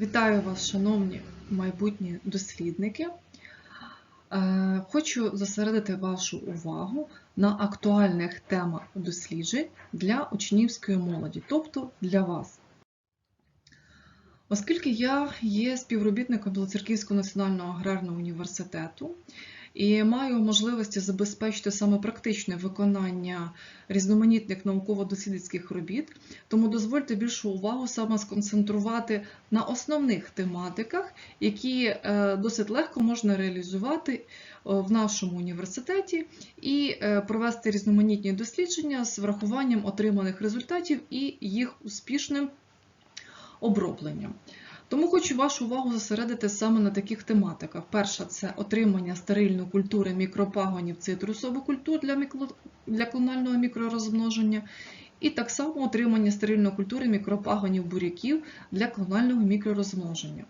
Вітаю вас, шановні майбутні дослідники. Е, Хочу зосередити вашу увагу на актуальних темах досліджень для учнівської молоді, тобто для вас. Оскільки я є співробітником Білоцерківського національного аграрного університету і маю можливості забезпечити саме практичне виконання різноманітних науково-дослідницьких робіт, тому дозвольте більшу увагу саме сконцентрувати на основних тематиках, які е, досить легко можна реалізувати е, в нашому університеті і е, провести різноманітні дослідження з врахуванням отриманих результатів і їх успішним обробленням. Тому хочу вашу увагу зосередити саме на таких тематиках. Перша це отримання стерильної культури мікропагонів цитрусових культур для, мікро... для клонального мікророзмноження, і так само отримання стерильної культури мікропагонів буряків для клонального мікророзмноження.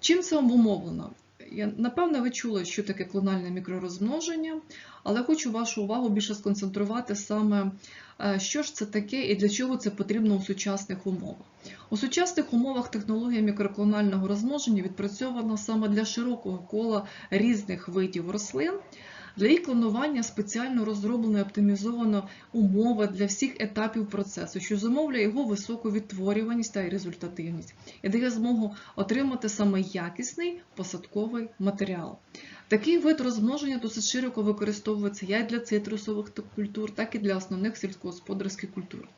Чим це обумовлено? Я, Напевно, ви чули, що таке клональне мікророзмноження, але хочу вашу увагу більше сконцентрувати саме, е, що ж це таке і для чого це потрібно у сучасних умовах. У сучасних умовах технологія мікроклонального розмноження відпрацьована саме для широкого кола різних видів рослин. Для їх клонування спеціально розроблено і оптимізовано умови для всіх етапів процесу, що зумовлює його високу відтворюваність та результативність і дає змогу отримати саме якісний посадковий матеріал. Такий вид розмноження досить широко використовується як для цитрусових культур, так і для основних сільськогосподарських культур.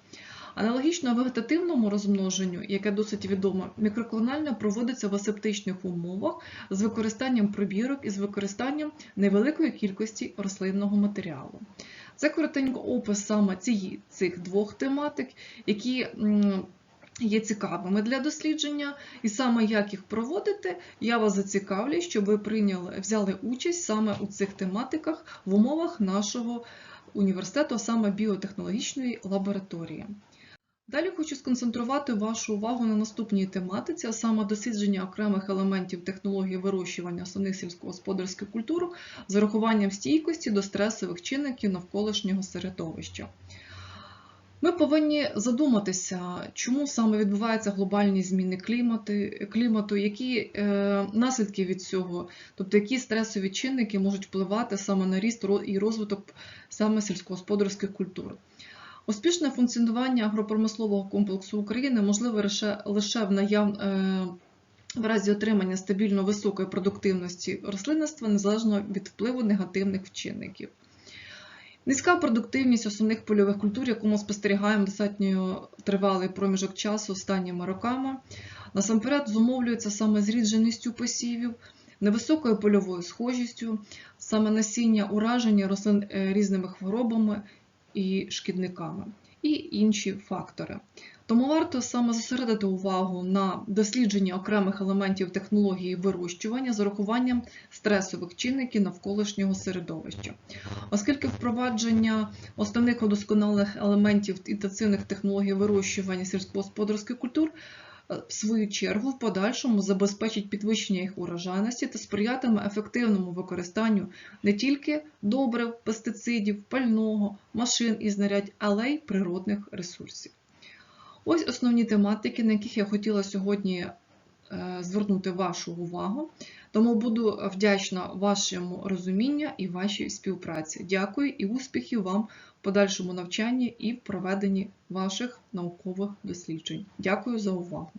Аналогічно вегетативному розмноженню, яке досить відомо, мікроклонально проводиться в асептичних умовах з використанням пробірок і з використанням невеликої кількості рослинного матеріалу. Це коротенько опис саме цієї, цих двох тематик, які є цікавими для дослідження, і саме як їх проводити, я вас зацікавлю, щоб ви прийняли, взяли участь саме у цих тематиках в умовах нашого університету, саме біотехнологічної лабораторії. Далі хочу сконцентрувати вашу увагу на наступній тематиці, а саме дослідження окремих елементів технології вирощування основних сільськогосподарських культур з урахуванням стійкості до стресових чинників навколишнього середовища. Ми повинні задуматися, чому саме відбуваються глобальні зміни клімату, клімату які е, наслідки від цього, тобто які стресові чинники можуть впливати саме на ріст і розвиток саме сільськогосподарських культур. Успішне функціонування агропромислового комплексу України можливе лише, в наяв... Е, в разі отримання стабільно високої продуктивності рослинництва незалежно від впливу негативних чинників. Низька продуктивність основних польових культур, яку ми спостерігаємо достатньо тривалий проміжок часу останніми роками, насамперед зумовлюється саме зрідженістю посівів, невисокою польовою схожістю, саме насіння ураження рослин е, різними хворобами і шкідниками, і інші фактори. Тому варто саме зосередити увагу на дослідженні окремих елементів технології вирощування з урахуванням стресових чинників навколишнього середовища, оскільки впровадження основних удосконалених елементів інтенсивних технологій вирощування сільськогосподарських культур в свою чергу в подальшому забезпечить підвищення їх урожайності та сприятиме ефективному використанню не тільки добрив, пестицидів, пального, машин і знарядь, але й природних ресурсів. Ось основні тематики, на яких я хотіла сьогодні е, звернути вашу увагу. Тому буду вдячна вашому розумінню і вашій співпраці. Дякую і успіхів вам в подальшому навчанні і в проведенні ваших наукових досліджень. Дякую за увагу!